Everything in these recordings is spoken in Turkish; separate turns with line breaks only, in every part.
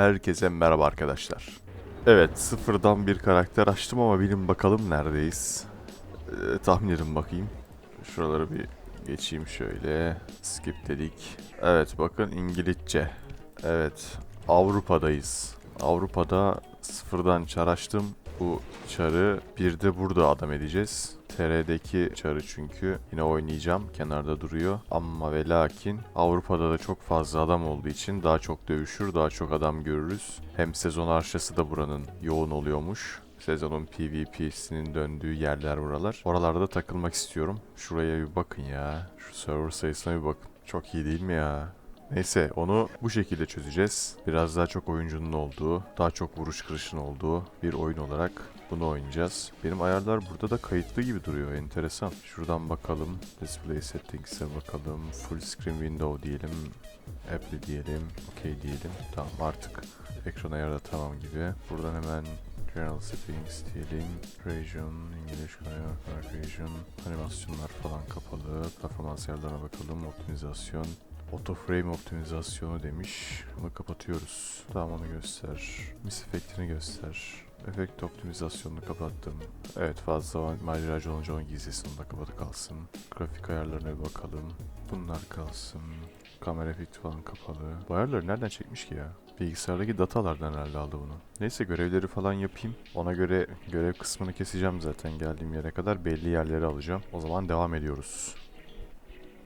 Herkese merhaba arkadaşlar. Evet sıfırdan bir karakter açtım ama bilin bakalım neredeyiz. Ee, tahmin bakayım. Şuraları bir geçeyim şöyle. Skip dedik. Evet bakın İngilizce. Evet Avrupa'dayız. Avrupa'da sıfırdan çar açtım. Bu çarı bir de burada adam edeceğiz. TR'deki çarı çünkü yine oynayacağım. Kenarda duruyor. Ama ve lakin Avrupa'da da çok fazla adam olduğu için daha çok dövüşür, daha çok adam görürüz. Hem sezon arşası da buranın yoğun oluyormuş. Sezonun PvP'sinin döndüğü yerler buralar. Oralarda takılmak istiyorum. Şuraya bir bakın ya. Şu server sayısına bir bakın. Çok iyi değil mi ya? Neyse onu bu şekilde çözeceğiz. Biraz daha çok oyuncunun olduğu, daha çok vuruş kırışın olduğu bir oyun olarak bunu oynayacağız. Benim ayarlar burada da kayıtlı gibi duruyor. Enteresan. Şuradan bakalım. Display settings'e bakalım. Full screen window diyelim. Apply diyelim. OK diyelim. Tamam artık ekran ayarı da tamam gibi. Buradan hemen General Settings diyelim. Region, İngiliz Kayak, Region, animasyonlar falan kapalı. Performans ayarlarına bakalım. Optimizasyon. Auto frame optimizasyonu demiş. Bunu kapatıyoruz. Tamam onu göster. Mis efektini göster. Efekt optimizasyonunu kapattım. Evet fazla maceracı olunca onun gizlisini da kapalı kalsın. Grafik ayarlarına bir bakalım. Bunlar kalsın. Kamera efekti falan kapalı. Bu ayarları nereden çekmiş ki ya? Bilgisayardaki datalardan herhalde aldı bunu. Neyse görevleri falan yapayım. Ona göre görev kısmını keseceğim zaten geldiğim yere kadar. Belli yerleri alacağım. O zaman devam ediyoruz.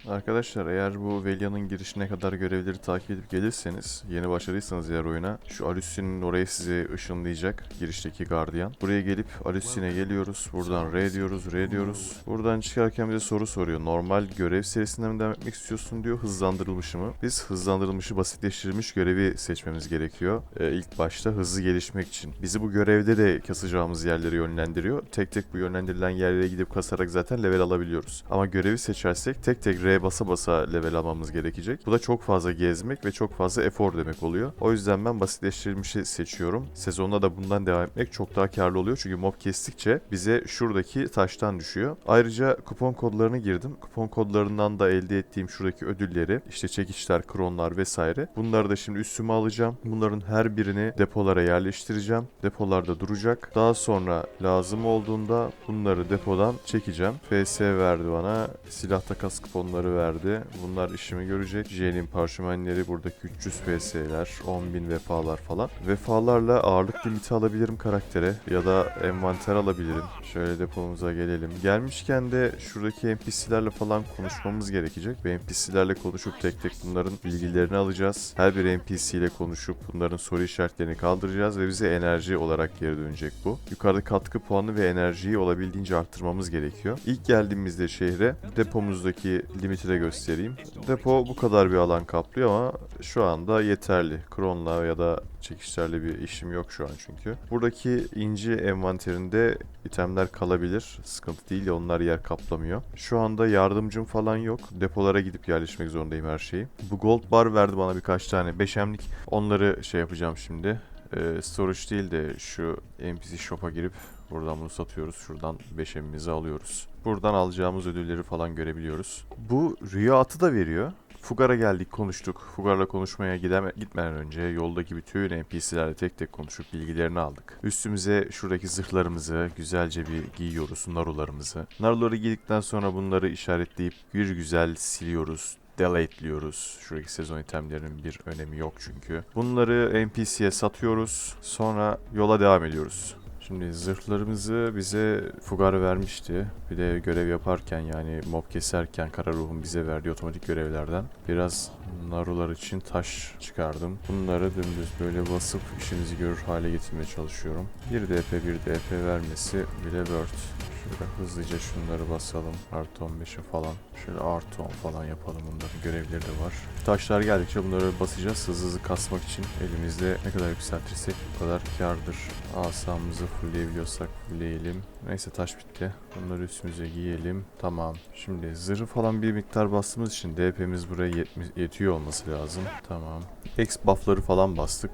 Arkadaşlar eğer bu Velia'nın girişine kadar görevleri takip edip gelirseniz yeni başladıysanız eğer oyuna şu Alucin'in oraya sizi ışınlayacak girişteki gardiyan. Buraya gelip Alucin'e geliyoruz. Buradan R diyoruz, R diyoruz. Buradan çıkarken bize soru soruyor. Normal görev serisinden mi devam etmek istiyorsun diyor. Hızlandırılmışı mı? Biz hızlandırılmışı basitleştirilmiş görevi seçmemiz gerekiyor. Ee, ilk başta hızlı gelişmek için. Bizi bu görevde de kasacağımız yerleri yönlendiriyor. Tek tek bu yönlendirilen yerlere gidip kasarak zaten level alabiliyoruz. Ama görevi seçersek tek tek R basa basa level almamız gerekecek. Bu da çok fazla gezmek ve çok fazla efor demek oluyor. O yüzden ben basitleştirilmişi seçiyorum. Sezonda da bundan devam etmek çok daha karlı oluyor. Çünkü mob kestikçe bize şuradaki taştan düşüyor. Ayrıca kupon kodlarını girdim. Kupon kodlarından da elde ettiğim şuradaki ödülleri, işte çekiçler, kronlar vesaire. Bunları da şimdi üstüme alacağım. Bunların her birini depolara yerleştireceğim. Depolarda duracak. Daha sonra lazım olduğunda bunları depodan çekeceğim. FS verdi bana. Silah takas kuponları verdi. Bunlar işimi görecek. Jelin parşömenleri buradaki 300 FS'ler, 10.000 vefalar falan. Vefalarla ağırlık limiti alabilirim karaktere ya da envanter alabilirim. Şöyle depomuza gelelim. Gelmişken de şuradaki NPC'lerle falan konuşmamız gerekecek. Ve NPC'lerle konuşup tek tek bunların bilgilerini alacağız. Her bir NPC ile konuşup bunların soru işaretlerini kaldıracağız ve bize enerji olarak geri dönecek bu. Yukarıda katkı puanı ve enerjiyi olabildiğince arttırmamız gerekiyor. İlk geldiğimizde şehre depomuzdaki limiti göstereyim. Depo bu kadar bir alan kaplıyor ama şu anda yeterli. Kronla ya da çekişlerle bir işim yok şu an çünkü. Buradaki inci envanterinde itemler kalabilir. Sıkıntı değil onlar yer kaplamıyor. Şu anda yardımcım falan yok. Depolara gidip yerleşmek zorundayım her şeyi. Bu gold bar verdi bana birkaç tane. Beşemlik onları şey yapacağım şimdi. Ee, storage değil de şu NPC shop'a girip buradan bunu satıyoruz. Şuradan 5 emimizi alıyoruz. Buradan alacağımız ödülleri falan görebiliyoruz. Bu rüya atı da veriyor. Fugar'a geldik konuştuk. Fugar'la konuşmaya gideme, gitmeden önce yoldaki bütün NPC'lerle tek tek konuşup bilgilerini aldık. Üstümüze şuradaki zırhlarımızı güzelce bir giyiyoruz, narularımızı. Naruları giydikten sonra bunları işaretleyip bir güzel siliyoruz, delete'liyoruz. Şuradaki sezon itemlerinin bir önemi yok çünkü. Bunları NPC'ye satıyoruz. Sonra yola devam ediyoruz. Şimdi zırhlarımızı bize Fugar vermişti. Bir de görev yaparken yani mob keserken kara ruhun bize verdiği otomatik görevlerden biraz narular için taş çıkardım. Bunları dümdüz böyle basıp işimizi görür hale getirmeye çalışıyorum. Bir DP bir DP vermesi bile worth. Şöyle hızlıca şunları basalım. Artı 15'e falan. Şöyle artı 10 falan yapalım. Bunların görevleri de var. Taşlar geldikçe bunları basacağız. Hızlı hızlı kasmak için elimizde ne kadar yükseltirsek o kadar kardır. Asamızı fullleyebiliyorsak fullleyelim. Neyse taş bitti. Bunları üstümüze giyelim. Tamam. Şimdi zırhı falan bir miktar bastığımız için DP'miz buraya yetiyor olması lazım. Tamam. X buff'ları falan bastık.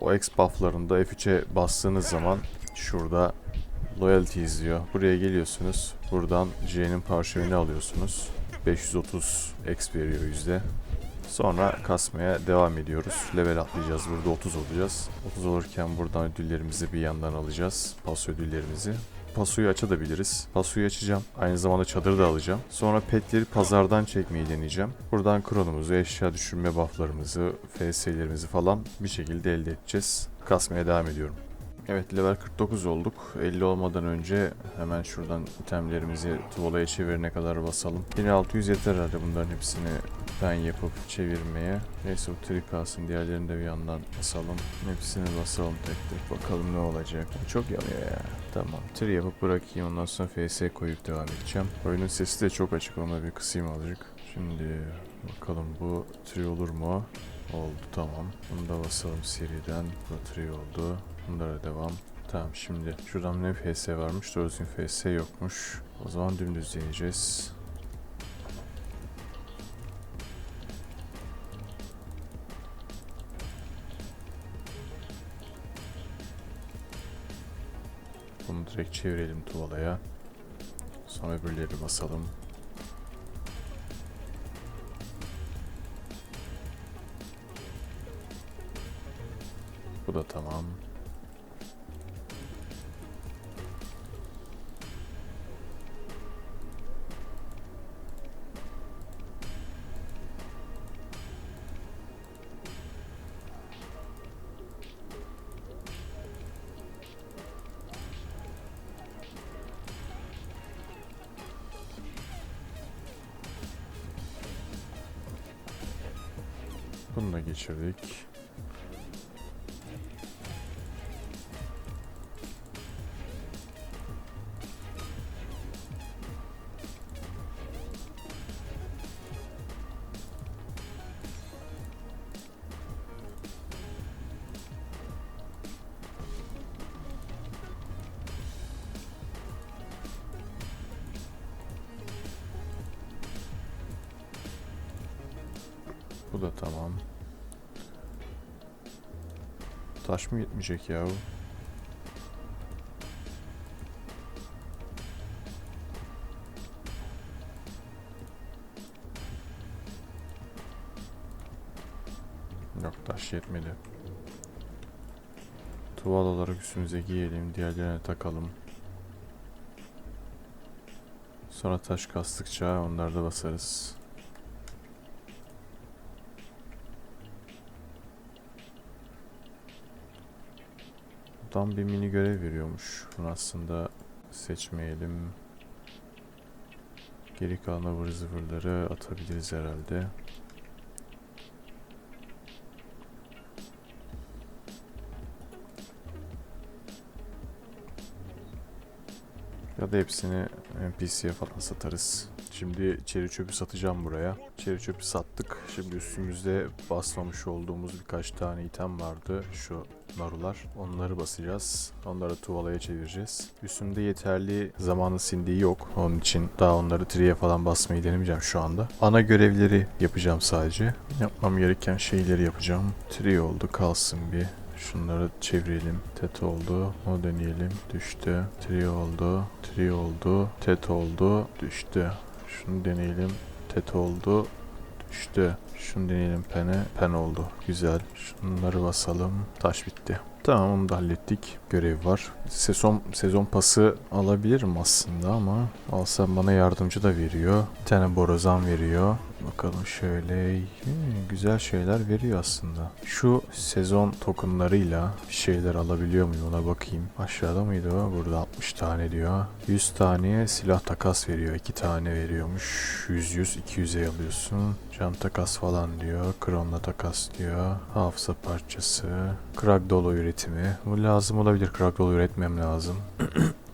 O X buff'larında F3'e bastığınız zaman şurada Loyalty izliyor. Buraya geliyorsunuz. Buradan J'nin parşömeni alıyorsunuz. 530 X veriyor yüzde. Sonra kasmaya devam ediyoruz. Level atlayacağız. Burada 30 olacağız. 30 olurken buradan ödüllerimizi bir yandan alacağız. Pas ödüllerimizi. Pasoyu açabiliriz. Pasoyu açacağım. Aynı zamanda çadırı da alacağım. Sonra petleri pazardan çekmeyi deneyeceğim. Buradan kronumuzu, eşya düşürme bufflarımızı, FS'lerimizi falan bir şekilde elde edeceğiz. Kasmaya devam ediyorum. Evet level 49 olduk. 50 olmadan önce hemen şuradan itemlerimizi tuvalaya çevirene kadar basalım. 1600 yeter herhalde bunların hepsini ben yapıp çevirmeye. Neyse bu tri kalsın. Diğerlerini de bir yandan basalım. Hepsini basalım tek tek. Bakalım ne olacak. Çok yanıyor ya. Tamam. Tri yapıp bırakayım. Ondan sonra FS koyup devam edeceğim. Oyunun sesi de çok açık. Onu bir kısayım azıcık. Şimdi bakalım bu tri olur mu? Oldu tamam. Bunu da basalım seriden. Tri oldu. Bunlara devam. Tamam şimdi şuradan ne FS varmış? Doğru düzgün FS yokmuş. O zaman dümdüz deneyeceğiz. Bunu direkt çevirelim tuvalaya. Sonra öbürleri basalım. Bu da tamam. Bunu da geçirdik. Bu da tamam. Taş mı yetmeyecek ya? Yok taş yetmedi. Tuval olarak üstümüze giyelim, diğerlerine takalım. Sonra taş kastıkça onlarda basarız. Buradan bir mini görev veriyormuş. Bunu aslında seçmeyelim. Geri kalan ıvır zıvırları atabiliriz herhalde. Ya da hepsini NPC'ye falan satarız. Şimdi çeri çöpü satacağım buraya. Çeri çöpü sattık. Şimdi üstümüzde basmamış olduğumuz birkaç tane item vardı. Şu narular. Onları basacağız. Onları tuvalaya çevireceğiz. Üstümde yeterli zamanı sindiği yok. Onun için daha onları triye falan basmayı denemeyeceğim şu anda. Ana görevleri yapacağım sadece. Yapmam gereken şeyleri yapacağım. Tri oldu kalsın bir. Şunları çevirelim. Tet oldu. O deneyelim. Düştü. Tri oldu. Tri oldu. Tet oldu. Düştü. Şunu deneyelim. Tet oldu. Düştü. Şunu deneyelim pene. Pen oldu. Güzel. Şunları basalım. Taş bitti. Tamam onu da hallettik. Görev var. Sezon, sezon pası alabilirim aslında ama alsam bana yardımcı da veriyor. Bir tane borazan veriyor. Bakalım şöyle. Hmm, güzel şeyler veriyor aslında. Şu sezon tokenlarıyla bir şeyler alabiliyor muyum ona bakayım. Aşağıda mıydı o? Burada 60 tane diyor. 100 taneye silah takas veriyor. 2 tane veriyormuş. 100 100 200'e alıyorsun. Can takas falan diyor. Kronla takas diyor. Hafıza parçası. Kragdolo üretimi. Bu lazım olabilir. Kragdolo üretmem lazım.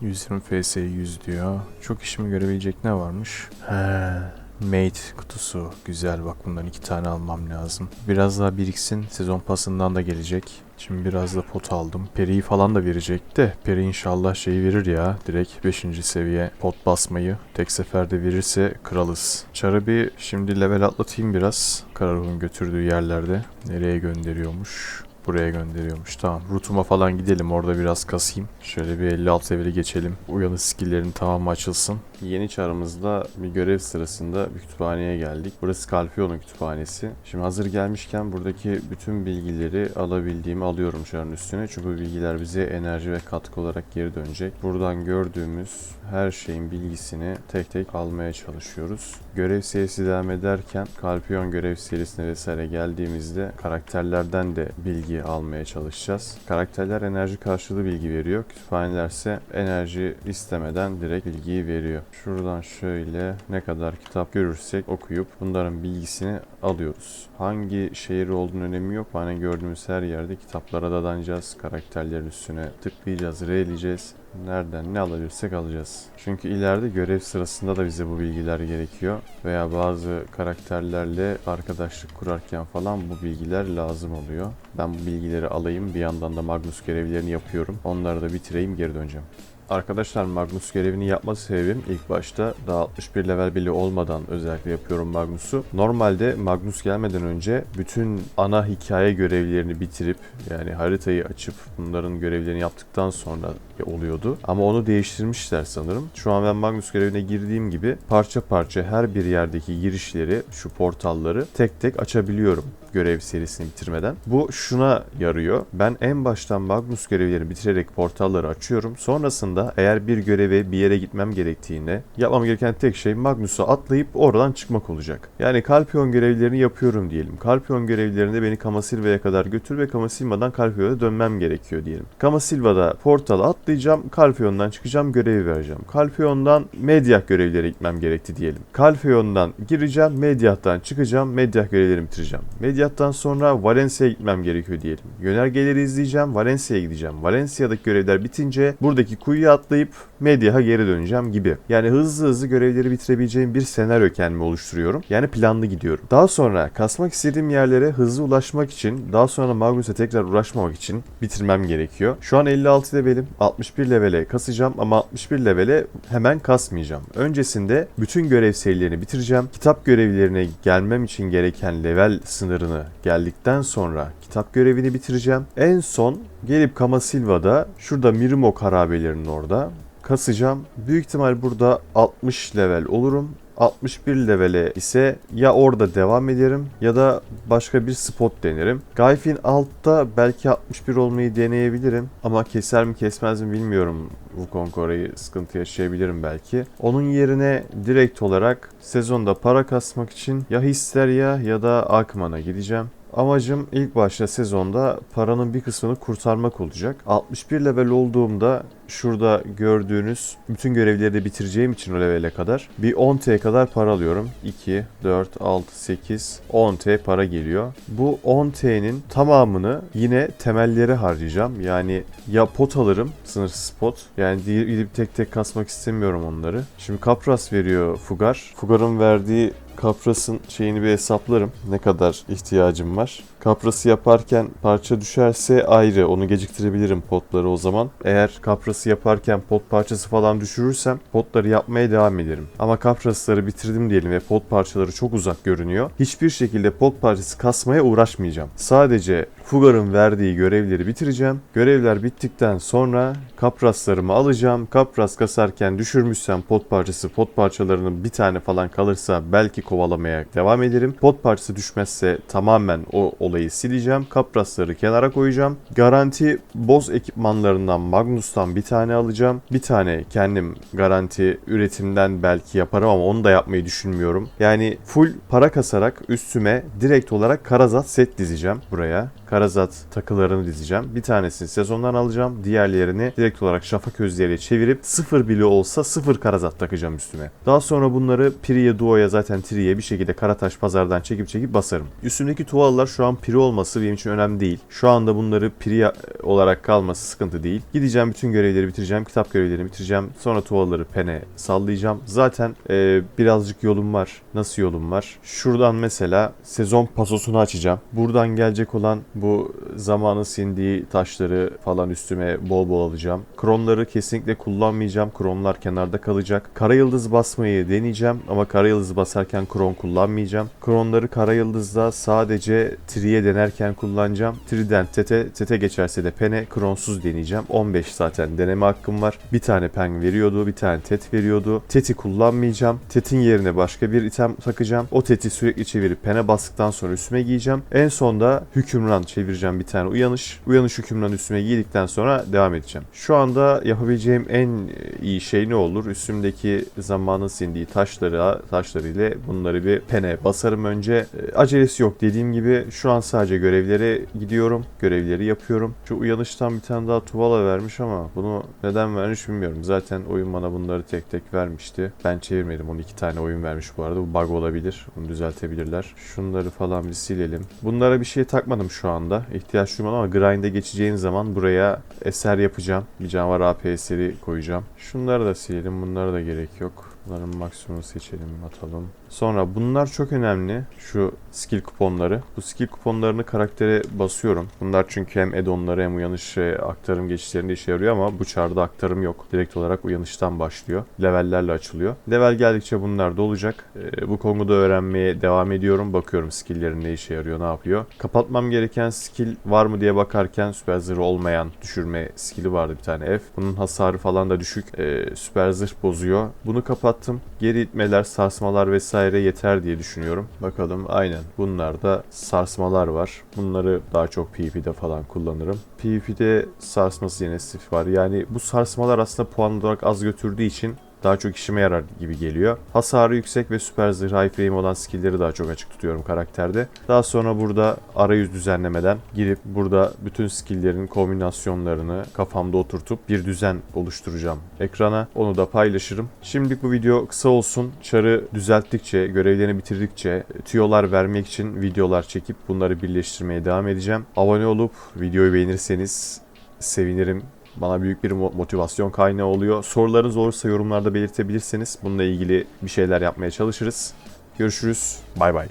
120 FS 100 diyor. Çok işimi görebilecek ne varmış? He. Mate kutusu. Güzel bak bundan iki tane almam lazım. Biraz daha biriksin. Sezon pasından da gelecek. Şimdi biraz da pot aldım. Peri'yi falan da verecek de. Peri inşallah şeyi verir ya. Direkt 5. seviye pot basmayı. Tek seferde verirse kralız. Çarı bir şimdi level atlatayım biraz. Kararuh'un götürdüğü yerlerde. Nereye gönderiyormuş? Buraya gönderiyormuş. Tamam. Rutuma falan gidelim. Orada biraz kasayım. Şöyle bir 56 leveli geçelim. Uyanış skill'lerin tamamı açılsın. Yeni çarımızda bir görev sırasında bir kütüphaneye geldik. Burası Skalpion'un kütüphanesi. Şimdi hazır gelmişken buradaki bütün bilgileri alabildiğimi alıyorum çarın üstüne. Çünkü bilgiler bize enerji ve katkı olarak geri dönecek. Buradan gördüğümüz her şeyin bilgisini tek tek almaya çalışıyoruz. Görev serisi devam ederken Skalpion görev serisine vesaire geldiğimizde karakterlerden de bilgi almaya çalışacağız. Karakterler enerji karşılığı bilgi veriyor. Kütüphaneler ise enerji istemeden direkt bilgiyi veriyor. Şuradan şöyle ne kadar kitap görürsek okuyup bunların bilgisini alıyoruz. Hangi şehir olduğunun önemi yok. Hani gördüğümüz her yerde kitaplara dadanacağız. Karakterlerin üstüne tıklayacağız, reyleyeceğiz. Nereden ne alabilirsek alacağız. Çünkü ileride görev sırasında da bize bu bilgiler gerekiyor. Veya bazı karakterlerle arkadaşlık kurarken falan bu bilgiler lazım oluyor. Ben bu bilgileri alayım. Bir yandan da Magnus görevlerini yapıyorum. Onları da bitireyim geri döneceğim. Arkadaşlar Magnus görevini yapma sebebim ilk başta daha 61 level bile olmadan özellikle yapıyorum Magnus'u. Normalde Magnus gelmeden önce bütün ana hikaye görevlerini bitirip yani haritayı açıp bunların görevlerini yaptıktan sonra oluyordu. Ama onu değiştirmişler sanırım. Şu an ben Magnus görevine girdiğim gibi parça parça her bir yerdeki girişleri, şu portalları tek tek açabiliyorum görev serisini bitirmeden. Bu şuna yarıyor. Ben en baştan Magnus görevlerini bitirerek portalları açıyorum. Sonrasında eğer bir göreve bir yere gitmem gerektiğinde yapmam gereken tek şey Magnus'a atlayıp oradan çıkmak olacak. Yani Kalpion görevlerini yapıyorum diyelim. Kalpion görevlerinde beni Kamasilva'ya kadar götür ve Kamasilva'dan Kalpion'a dönmem gerekiyor diyelim. Kamasilva'da portala atlayacağım. Kalpion'dan çıkacağım görevi vereceğim. Kalpion'dan Medyah görevlere gitmem gerekti diyelim. Kalpion'dan gireceğim. Medyah'tan çıkacağım. Medyah görevlerimi bitireceğim. Medyah'tan sonra Valencia'ya gitmem gerekiyor diyelim. Yönergeleri izleyeceğim. Valencia'ya gideceğim. Valencia'daki görevler bitince buradaki kuyuya atlayıp Medyah'a geri döneceğim gibi. Yani hızlı hızlı görevleri bitirebileceğim bir senaryo kendime oluşturuyorum. Yani planlı gidiyorum. Daha sonra kasmak istediğim yerlere hızlı ulaşmak için, daha sonra Magnus'a tekrar uğraşmamak için bitirmem gerekiyor. Şu an 56 levelim. 61 levele kasacağım ama 61 levele hemen kasmayacağım. Öncesinde bütün görev serilerini bitireceğim. Kitap görevlerine gelmem için gereken level sınırını geldikten sonra kitap görevini bitireceğim. En son gelip Kamasilva'da şurada Mirimo harabelerinin orada kasacağım. Büyük ihtimal burada 60 level olurum. 61 levele ise ya orada devam ederim ya da başka bir spot denerim. Gayfin altta belki 61 olmayı deneyebilirim ama keser mi kesmez mi bilmiyorum. Wukong orayı sıkıntı yaşayabilirim belki. Onun yerine direkt olarak sezonda para kasmak için ya Hysteria ya da Akman'a gideceğim. Amacım ilk başta sezonda paranın bir kısmını kurtarmak olacak. 61 level olduğumda şurada gördüğünüz bütün görevleri de bitireceğim için o levele kadar bir 10T kadar para alıyorum. 2, 4, 6, 8, 10T para geliyor. Bu 10T'nin tamamını yine temellere harcayacağım. Yani ya pot alırım sınırsız pot. Yani gidip tek tek kasmak istemiyorum onları. Şimdi Kapras veriyor Fugar. Fugar'ın verdiği Kapras'ın şeyini bir hesaplarım. Ne kadar ihtiyacım var. Kaprası yaparken parça düşerse ayrı. Onu geciktirebilirim potları o zaman. Eğer kaprası yaparken pot parçası falan düşürürsem potları yapmaya devam ederim. Ama kaprasları bitirdim diyelim ve pot parçaları çok uzak görünüyor. Hiçbir şekilde pot parçası kasmaya uğraşmayacağım. Sadece Fugar'ın verdiği görevleri bitireceğim. Görevler bittikten sonra kapraslarımı alacağım. Kapras kasarken düşürmüşsem pot parçası, pot parçalarının bir tane falan kalırsa belki kovalamaya devam ederim. Pot parçası düşmezse tamamen o olayı sileceğim. Kaprasları kenara koyacağım. Garanti boss ekipmanlarından Magnus'tan bir tane alacağım. Bir tane kendim garanti üretimden belki yaparım ama onu da yapmayı düşünmüyorum. Yani full para kasarak üstüme direkt olarak Karazat set dizeceğim buraya. Karazat takılarını dizeceğim. Bir tanesini sezondan alacağım. Diğerlerini direkt olarak şafak özleriyle çevirip sıfır bile olsa sıfır Karazat takacağım üstüme. Daha sonra bunları Priye Duo'ya zaten Tri'ye bir şekilde Karataş pazardan çekip çekip basarım. Üstümdeki tuvalılar şu an Pri olması benim için önemli değil. Şu anda bunları Pri olarak kalması sıkıntı değil. Gideceğim bütün görevleri bitireceğim. Kitap görevlerini bitireceğim. Sonra tuvalıları pene sallayacağım. Zaten e, birazcık yolum var. Nasıl yolum var? Şuradan mesela sezon pasosunu açacağım. Buradan gelecek olan Bu zamanın sindiği taşları falan üstüme bol bol alacağım. Kronları kesinlikle kullanmayacağım. Kronlar kenarda kalacak. Kara yıldız basmayı deneyeceğim ama kara yıldız basarken kron kullanmayacağım. Kronları kara yıldızda sadece triye denerken kullanacağım. Triden tete, tete geçerse de pene kronsuz deneyeceğim. 15 zaten deneme hakkım var. Bir tane pen veriyordu, bir tane tet veriyordu. Teti kullanmayacağım. Tetin yerine başka bir item takacağım. O teti sürekli çevirip pene bastıktan sonra üstüme giyeceğim. En sonda hükümran çevireceğim bir tane uyanış. Uyanış hükümran üstüme giydikten sonra devam edeceğim. Şu anda yapabileceğim en iyi şey ne olur? Üstümdeki zamanın sindiği taşları, taşları ile bunları bir pene basarım önce. E, Acelesi yok dediğim gibi şu an sadece görevlere gidiyorum. Görevleri yapıyorum. Şu uyanıştan bir tane daha tuvala vermiş ama bunu neden vermiş bilmiyorum. Zaten oyun bana bunları tek tek vermişti. Ben çevirmedim. 12 tane oyun vermiş bu arada. Bu bug olabilir. Bunu düzeltebilirler. Şunları falan bir silelim. Bunlara bir şey takmadım şu anda. İhtiyaç duymadım ama grind'e geçeceğim zaman buraya eser yapacağım. Bir canavar AP eseri koyacağım. Şunları da silelim. Bunlara da gerek yok. Bunların maksimum seçelim, atalım. Sonra bunlar çok önemli. Şu skill kuponları. Bu skill kuponlarını karaktere basıyorum. Bunlar çünkü hem add-onları hem uyanış e, aktarım geçişlerinde işe yarıyor ama bu çarda aktarım yok. Direkt olarak uyanıştan başlıyor. Levellerle açılıyor. Level geldikçe bunlar da olacak. E, bu konuda öğrenmeye devam ediyorum. Bakıyorum skill'lerin ne işe yarıyor, ne yapıyor. Kapatmam gereken skill var mı diye bakarken süper zırh olmayan düşürme skill'i vardı bir tane F. Bunun hasarı falan da düşük. E, süper zırh bozuyor. Bunu kapattım. Geri itmeler, sarsmalar vesaire yeter diye düşünüyorum. Bakalım aynen. Bunlarda sarsmalar var. Bunları daha çok PvP'de falan kullanırım. PvP'de sarsması yine stif var. Yani bu sarsmalar aslında puan olarak az götürdüğü için daha çok işime yarar gibi geliyor. Hasarı yüksek ve süper zırh high olan skill'leri daha çok açık tutuyorum karakterde. Daha sonra burada arayüz düzenlemeden girip burada bütün skill'lerin kombinasyonlarını kafamda oturtup bir düzen oluşturacağım ekrana. Onu da paylaşırım. Şimdilik bu video kısa olsun. Çarı düzelttikçe, görevlerini bitirdikçe tüyolar vermek için videolar çekip bunları birleştirmeye devam edeceğim. Abone olup videoyu beğenirseniz sevinirim. Bana büyük bir mo- motivasyon kaynağı oluyor. Sorularınız olursa yorumlarda belirtebilirseniz bununla ilgili bir şeyler yapmaya çalışırız. Görüşürüz. Bay bay.